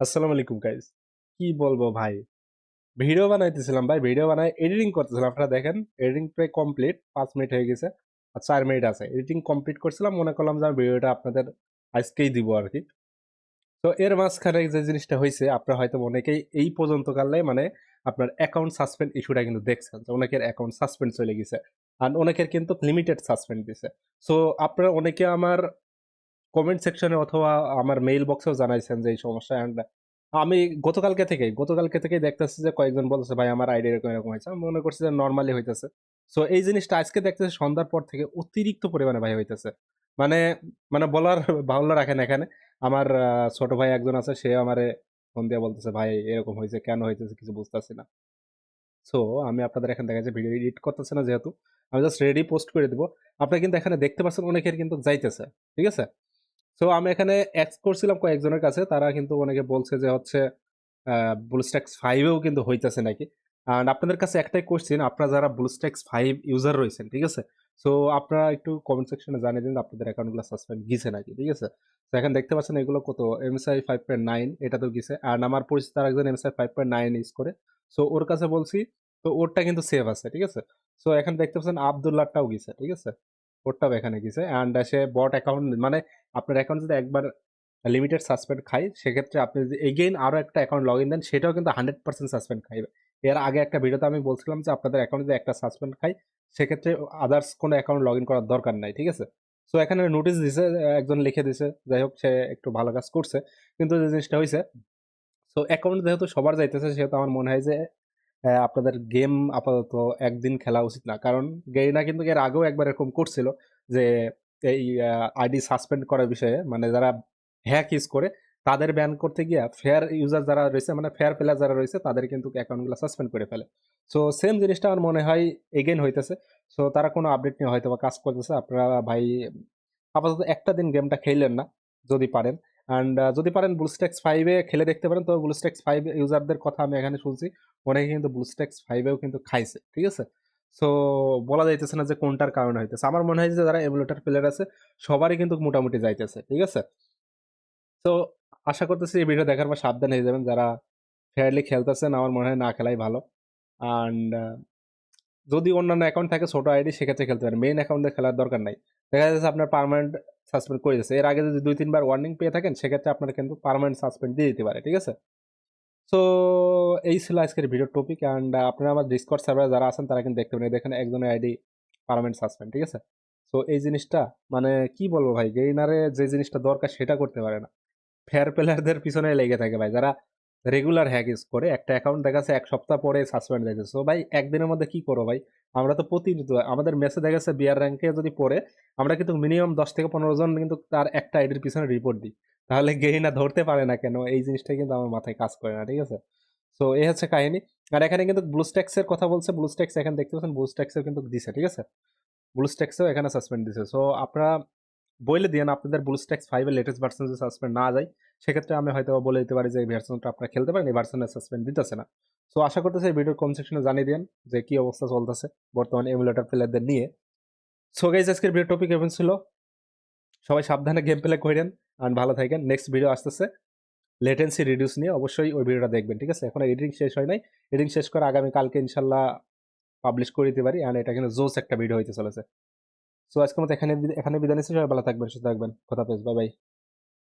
আসসালামু আলাইকুম গাইজ কি বলব ভাই? ভিডিও বানাইতেছিলাম ভাই ভিডিও বানাই এডিটিং করতেছিলাম। আপনারা দেখেন এডিটিং প্রায় কমপ্লিট পাঁচ মিনিট হয়ে গেছে, আর চার মিনিট আছে। এডিটিং কমপ্লিট করছিলাম, মনে করলাম যে আমি ভিডিওটা আপনাদের আজকেই দিব আর কি। তো এর মাঝখানে যে জিনিসটা হয়েছে, আপনারা হয়তো অনেকেই এই পর্যন্ত কালে মানে আপনার অ্যাকাউন্ট সাসপেন্ড ইস্যুটা কিন্তু দেখছেন, যে অনেকের অ্যাকাউন্ট সাসপেন্ড চলে গেছে আর অনেকের কিন্তু লিমিটেড সাসপেন্ড দিছে। সো আপনারা অনেকে আমার কমেন্ট সেকশনে অথবা আমার মেইল বক্সেও জানাইছেন যে এই সমস্যা অ্যান্ড আমি গতকালকে থেকে গতকালকে থেকে দেখতেছি যে কয়েকজন বলতেছে, ভাই, আমার আইডিয়া এরকম এরকম হয়েছে। আমি মনে করছি যে নর্মালি হইতেছে। সো এই জিনিসটা আজকে দেখতেছে সন্ধ্যার পর থেকে অতিরিক্ত পরিমাণে ভাই হইতেছে। মানে মানে বলার বাহুল্য রাখেন এখানে। আমার ছোট ভাই একজন আছে, সে আমারে ফোন দিয়ে বলতেছে, ভাই, এরকম হয়েছে, কেন হইতেছে কিছু বুঝতেছি না? সো আমি আপনাদের এখানে দেখা যাচ্ছে ভিডিও এডিট করতেছে না যেহেতু, আমি জাস্ট রেডি পোস্ট করে দিব। আপনারা কিন্তু এখানে দেখতে পাচ্ছেন অনেকের কিন্তু যাইতেছে, ঠিক আছে? সো আমি এখানে এক্স করছিলাম কয়েকজনের কাছে, তারা কিন্তু অনেকে বলছে যে হচ্ছে ব্লুস্ট্যাক্স ফাইভেও কিন্তু হইতেছে নাকি? অ্যান্ড আপনাদের কাছে একটাই কোশ্চেন আপনারা যারা ব্লুস্ট্যাক্স ফাইভ ইউজার রয়েছেন, ঠিক আছে? সো আপনারা একটু কমেন্ট সেকশনে জানিয়ে দিন আপনাদের অ্যাকাউন্টগুলো সাসপেন্ড গিয়েছে নাকি, ঠিক আছে? তো এখন দেখতে পাচ্ছেন এগুলো কত? এমএসআই ফাইভ পয়েন্ট নাইন এটাতেও গিয়েছে অ্যান্ড আমার পরিচিত আর একজন MSI five point nine use করে। সো ওর কাছে বলছি, তো ওরটা কিন্তু সেভ আছে, ঠিক আছে? সো এখানে দেখতে পাচ্ছেন আবদুল্লাহটাও গিয়েছে ঠিক আছে? ওরটাও এখানে গিয়েছে অ্যান্ড সে বট অ্যাকাউন্ট মানে আপনার অ্যাকাউন্ট যদি একবার লিমিটেড সাসপেন্ড খাই সেক্ষেত্রে আপনি যদি এগেইন আরও একটা অ্যাকাউন্ট লগ ইন দেন, সেটাও কিন্তু হান্ড্রেড পার্সেন্ট সাসপেন্ড খাইবে এর আগে একটা ভিডিওতে আমি বলছিলাম যে আপনাদের অ্যাকাউন্ট যদি একটা সাসপেন্ড খাই সেক্ষেত্রে আদার্স কোনো অ্যাকাউন্ট লগ ইন করার দরকার নাই, ঠিক আছে? সো এখানে নোটিশ দিছে, একজন লিখে দিছে, যাই হোক, সে একটু ভালো কাজ করছে। কিন্তু যে জিনিসটা হয়েছে সো অ্যাকাউন্ট যেহেতু সবার যাইতেছে, সেহেতু আমার মনে হয় যে আপনাদের গেম আপাতত একদিন খেলা উচিত না। কারণ গেইনা কিন্তু এর আগেও একবার এরকম করছিল যে, এই আইডি সাসপেন্ড করার বিষয়ে মানে যারা হ্যাক ইউজ করে, তাদের ব্যান করতে গিয়ে ফেয়ার ইউজার যারা রয়েছে মানে ফেয়ার প্লেয়ার যারা রয়েছে, তাদের কিন্তু অ্যাকাউন্টগুলো সাসপেন্ড করে ফেলে। সো সেম জিনিসটা আমার মনে হয় এগেন হইতেছে। সো তারা কোনো আপডেট নিয়ে হয়তো বা কাজ করতেছে। আপনারা ভাই, আপাতত একটা দিন গেমটা খেললেন না, যদি পারেন। অ্যান্ড যদি পারেন ব্লুস্টেক্স ফাইভে খেলে দেখতে পারেন, তো ব্লুস্টেক্স ফাইভ ইউজারদের কথা আমি এখানে শুনছি। অনেকে কিন্তু ব্লুস্টেক্স ফাইভেও কিন্তু খাইছে, ঠিক আছে? সো বলা যাইতেছে না যে কোনটার কারণে হইতেছে। আমার মনে হয় যে যারা এমুলেটার প্লেয়ার আছে, সবারই কিন্তু মোটামুটি যাইতেছে, ঠিক আছে? তো আশা করতেছি এই ভিডিও দেখার পর সাবধান হয়ে যাবেন। যারা ফেয়ারলি খেলতেছেন, আমার মনে হয় না খেলাই ভালো। অ্যান্ড যদি অন্যান্য অ্যাকাউন্ট থাকে ছোট আইডি সেক্ষেত্রে খেলতে পারেন। মেইন অ্যাকাউন্টে খেলার দরকার নাই। দেখা যাচ্ছে আপনার পার্মানেন্ট সাসপেন্ড করে দিচ্ছে এর আগে যদি দুই, তিনবার ওয়ার্নিং পেয়ে থাকেন, সেক্ষেত্রে আপনার কিন্তু পারমানেন্ট সাসপেন্ড দিয়ে দিতে পারে ঠিক আছে? সো এই ছিল আজকের ভিডিও টপিক অ্যান্ড আপনারা আমার ডিসকর্ড সার্ভারে যারা আছেন, তারা কিন্তু দেখতে পারেন। দেখেন একজনের আইডি পার্মানেন্ট সাসপেন্ড ঠিক আছে? সো এই জিনিসটা মানে কি বলব ভাই? গেইনারে যে জিনিসটা দরকার, সেটা করতে পারে না। ফেয়ার প্লেয়ারদের পিছনে লেগে থাকে ভাই। যারা রেগুলার হ্যাক ইউজ করে একটা অ্যাকাউন্ট দেখা যাচ্ছে এক সপ্তাহ পরে সাসপেন্ড দিয়েছে সো ভাই, একদিনের মধ্যে কি করো ভাই? আমরা তো প্রতিনিয়ত আমাদের মেসে দেখা যাচ্ছে বিয়ার র্যাঙ্কে যদি পড়ে, আমরা কিন্তু মিনিমাম দশ থেকে পনেরো জন কিন্তু তার একটা আইডির পিছনে রিপোর্ট দিই। তাহলে গেইনা ধরতে পারে না কেন? এই জিনিসটাই কিন্তু আমার মাথায় কাজ করে না, ঠিক আছে? সো এই হচ্ছে কাহিনী। আর এখানে কিন্তু ব্লুস্ট্যাক্সের কথা বলছে। ব্লুস্ট্যাক্স এখানে দেখতে পাচ্ছেন ব্লুস্ট্যাক্সেও কিন্তু দিছে, ঠিক আছে? ব্লুস্ট্যাক্সেও এখানে সাসপেন্ড দিছে। সো আপনারা বলে দিন আপনাদের ব্লুস্ট্যাক্স ফাইভের লেটেস্ট ভার্সন যদি সাসপেন্ড না যায় সেক্ষেত্রে আমি হয়তো বলে দিতে পারি যে, এই ভার্সনটা আপনারা খেলতে পারেন, এই ভার্সনে সাসপেন্ড দিতেছে না। সো আশা করতেছি এই ভিডিওর কমেন্ট সেকশনে জানিয়ে দিন যে, কি অবস্থা চলতেছে বর্তমানে এমুলেটার প্লেয়ারদের নিয়ে। সো গাইজ আজকের ভিডিও টপিক এমন ছিল, সবাই সাবধানে গেম প্লে করেন আর ভালো থাকেন। নেক্সট ভিডিও আসতেছে লেটেন্সি রিডিউস নিয়ে। অবশ্যই ওই ভিডিওটা দেখবেন, ঠিক আছে? এখন এডিটিং শেষ হয় নাই। এডিটিং শেষ করে আগামী কালকে ইনশাল্লাহ পাবলিশ করে দিতে পারি অ্যান্ড এটা কিন্তু জোস একটা ভিডিও হইতে চলেছে। সো আজকের মতো এখানে এখানে বিদায় নিচ্ছি। সবাই ভালো থাকবেন, সুস্থ থাকবেন। কথা পেস বাই বাই